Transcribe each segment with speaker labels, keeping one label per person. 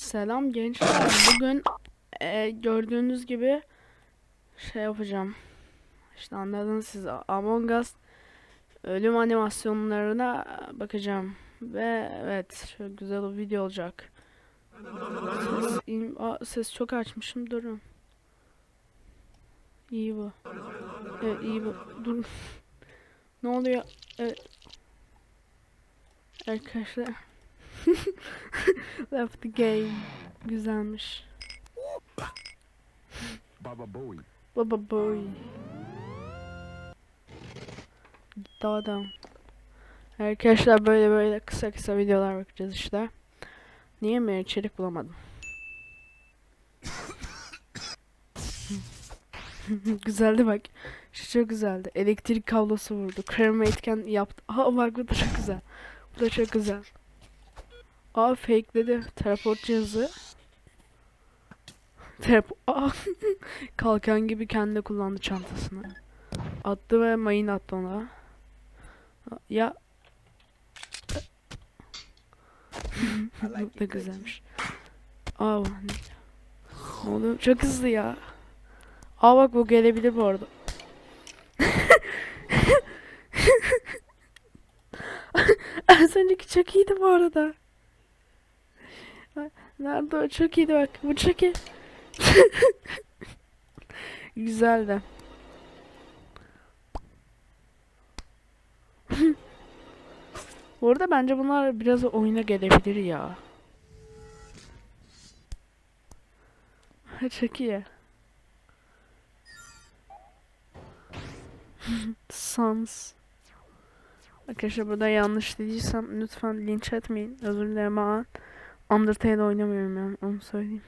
Speaker 1: Selam gençler. Bugün e, gördüğünüz gibi şey yapacağım. İşte anladınız siz Among Us ölüm animasyonlarına bakacağım. Ve evet şöyle güzel bir video olacak. Aa, ses çok açmışım durun. İyi bu. Evet iyi bu. Dur. ne oluyor? Evet. Arkadaşlar. Left the game. Güzelmiş.
Speaker 2: Baba Bowie.
Speaker 1: Baba boy. Gitti adam. Arkadaşlar böyle böyle kısa kısa videolar bakacağız işte. Niye mi içerik bulamadım? güzeldi bak. Şu çok güzeldi. Elektrik kablosu vurdu. Krema etken yaptı. Aa bak bu da çok güzel. Bu da çok güzel. Aa fakeledi. Teleport cihazı. Aa kalkan gibi kendi kullandı çantasını. Attı ve mayın attı ona. Ya bu da güzelmiş. Aa? Ne oluyor? Çok hızlı ya. Aa bak bu gelebilir bu arada. Az önceki çok iyiydi bu arada. Nerede o? Çok iyiydi bak. Bu çok iyi. Güzeldi. Bu arada bence bunlar biraz oyuna gelebilir ya. Çok iyi. Sans. Arkadaşlar burada yanlış dediysem lütfen linç etmeyin. Özür dilerim ama Undertale oynamıyorum yani onu söyleyeyim.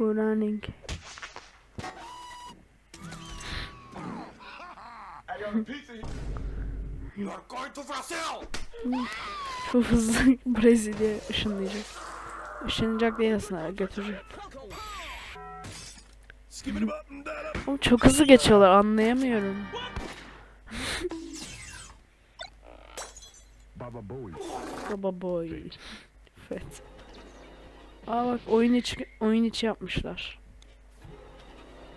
Speaker 1: Running.
Speaker 2: To Brazil.
Speaker 1: Çok hızlı Brezilya ışınlayacak. Işınlayacak değil aslında götürecek. Oğlum çok hızlı geçiyorlar anlayamıyorum.
Speaker 2: Baba Bowie.
Speaker 1: Baba boy. Evet. Aa bak oyun içi oyun içi yapmışlar.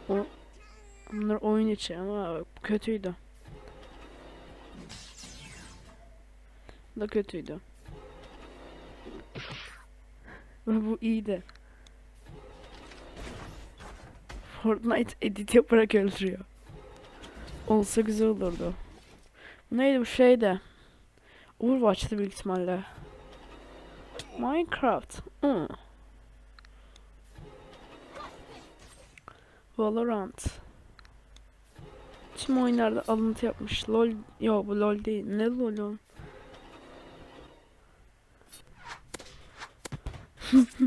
Speaker 1: O Bunlar oyun içi ama bak, kötüydü. Bu da kötüydü. Bu iyiydi. Fortnite edit yaparak öldürüyor. Olsa güzel olurdu. Bu neydi bu şeydi? Overwatch'tı büyük ihtimalle. Minecraft. Hmm. Valorant. Tüm oyunlarda alıntı yapmış. LOL. Yo bu LOL değil. Ne LOL oğlum?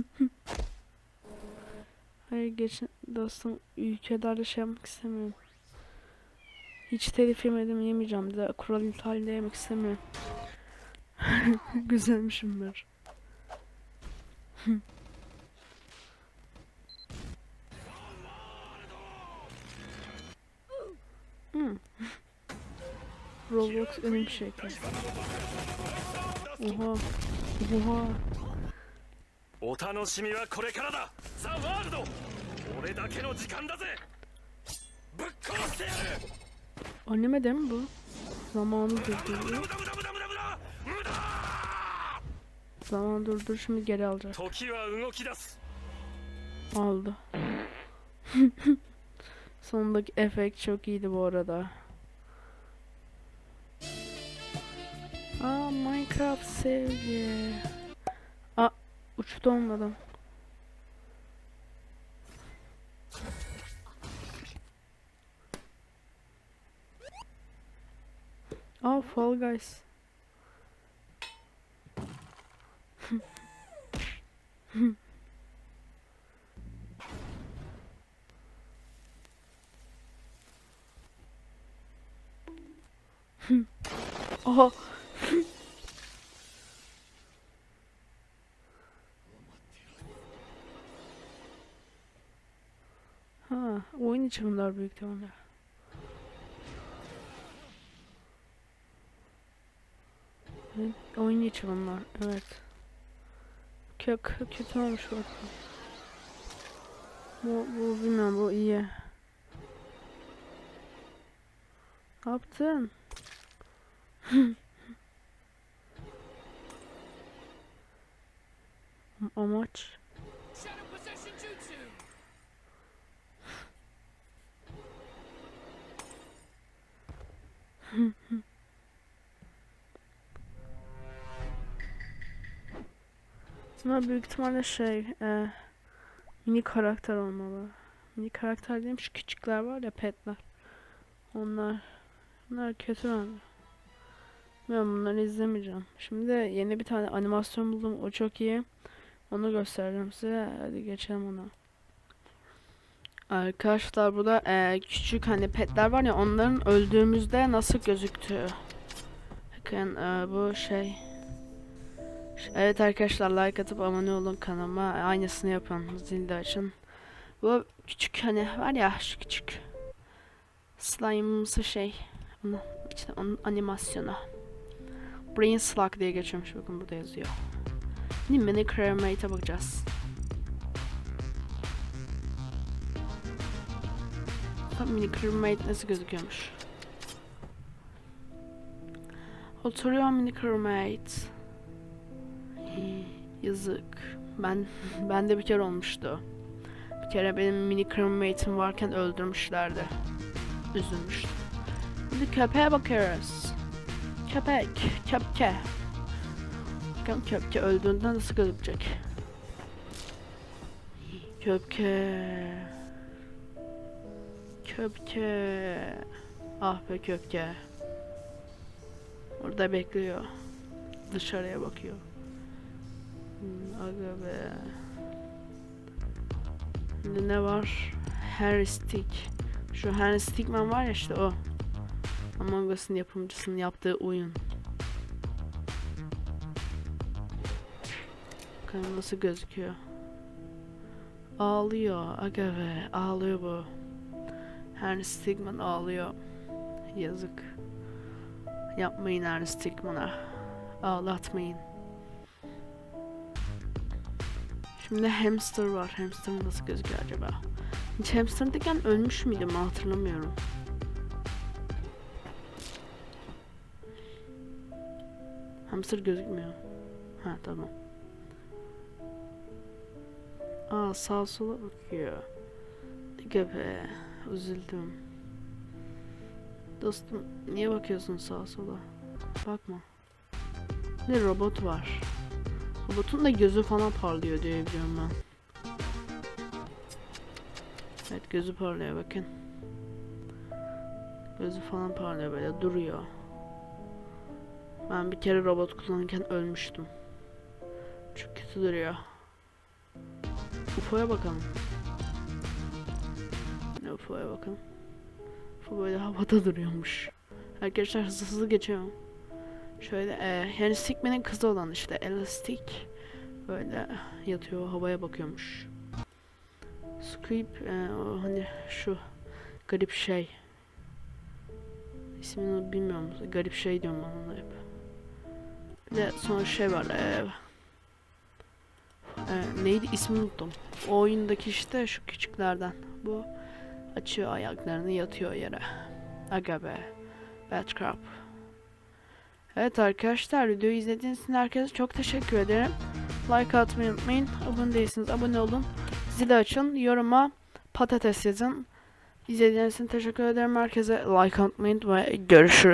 Speaker 1: Hayır geçen dostum ülkelerde şey yapmak istemiyorum. Hiç telif yemedim yemeyeceğim de kural ihlali de yemek istemiyorum. Güzelmişim ben. Hmm. Roblox en iyi bir şey. Oha. Oha.
Speaker 3: お楽しみはこれからだザ・ワールド俺だけの時間だぜぶっ殺してやる
Speaker 1: Anime değil mi bu? Zamanı
Speaker 3: 無
Speaker 1: Zaman durdur şimdi geri alacak. Aldı. Sondaki efekt çok iyiydi bu arada. Aa Minecraft sevgi. Aa uçtu olmadım. Aa Fall Guys. Aha. ha, oyun içi bunlar büyük ihtimalle. Ne- Oyun içi bunlar. Evet. Kök kötü olmuş bu. Bu, bu bilmiyorum bu iyi. Ne yaptın? Amaç.
Speaker 4: Shadow
Speaker 1: Ama büyük ihtimalle şey e, mini karakter olmalı. Mini karakter diyeyim şu küçükler var ya petler. Onlar bunlar kötü bence. Ben bunları izlemeyeceğim. Şimdi yeni bir tane animasyon buldum. O çok iyi. Onu göstereceğim size. Hadi geçelim ona. Arkadaşlar burada e, küçük hani petler var ya onların öldüğümüzde nasıl gözüktüğü. Bakın e, bu şey. Evet arkadaşlar like atıp abone olun kanalıma. Aynısını yapın. Zil de açın. Bu küçük hani var ya şu küçük slime'ımsı şey. Onun, işte onun animasyonu. Brain Slug diye geçiyormuş. Bakın burada yazıyor. Şimdi mini cremate'e bakacağız. Bak mini cremate nasıl gözüküyormuş. Oturuyor mini cremate. Yazık. Ben ben de bir kere olmuştu. Bir kere benim mini cremate'im varken öldürmüşlerdi. Üzülmüştüm. Şimdi köpeğe bakıyoruz. Köpek, köpke. Bakalım köpke öldüğünde nasıl gözükecek. Köpke. Köpke. Ah be köpke. Orada bekliyor. Dışarıya bakıyor. Aga be. Şimdi ne var? Harry Stick. Şu Harry Stickman var ya işte o. Among Us'ın yapımcısının yaptığı oyun. Bakalım nasıl gözüküyor. Ağlıyor. Aga be. Ağlıyor bu. Harry Stickman ağlıyor. Yazık. Yapmayın Harry Stickman'a. Ağlatmayın. Şimdi hamster var. Hamster nasıl gözüküyor acaba? Hiç hamsterdayken ölmüş müydüm hatırlamıyorum. Hamster gözükmüyor. Ha tamam. Aa sağa sola bakıyor. Gebe üzüldüm. Dostum niye bakıyorsun sağa sola? Bakma. Bir robot var. Robotun da gözü falan parlıyor diye biliyorum ben. Evet gözü parlıyor bakın. Gözü falan parlıyor böyle duruyor. Ben bir kere robot kullanırken ölmüştüm. Çok kötü duruyor. UFO'ya bakalım. Ne UFO'ya bakalım. UFO böyle havada duruyormuş. Arkadaşlar hızlı hızlı geçiyorum. Şöyle e, yani Stickman'in kızı olan işte Elastic böyle yatıyor havaya bakıyormuş. Squib e, o hani şu garip şey. İsmini bilmiyorum. Garip şey diyorum ben ona hep. Bir de son şey var. E, e, neydi ismini unuttum. O oyundaki işte şu küçüklerden. Bu açıyor ayaklarını yatıyor yere. Aga be. Batcrab. Evet arkadaşlar videoyu izlediğiniz için herkese çok teşekkür ederim. Like atmayı unutmayın. Abone değilseniz abone olun. Zili açın. Yoruma patates yazın. İzlediğiniz için teşekkür ederim herkese. Like atmayı unutmayın. Görüşürüz.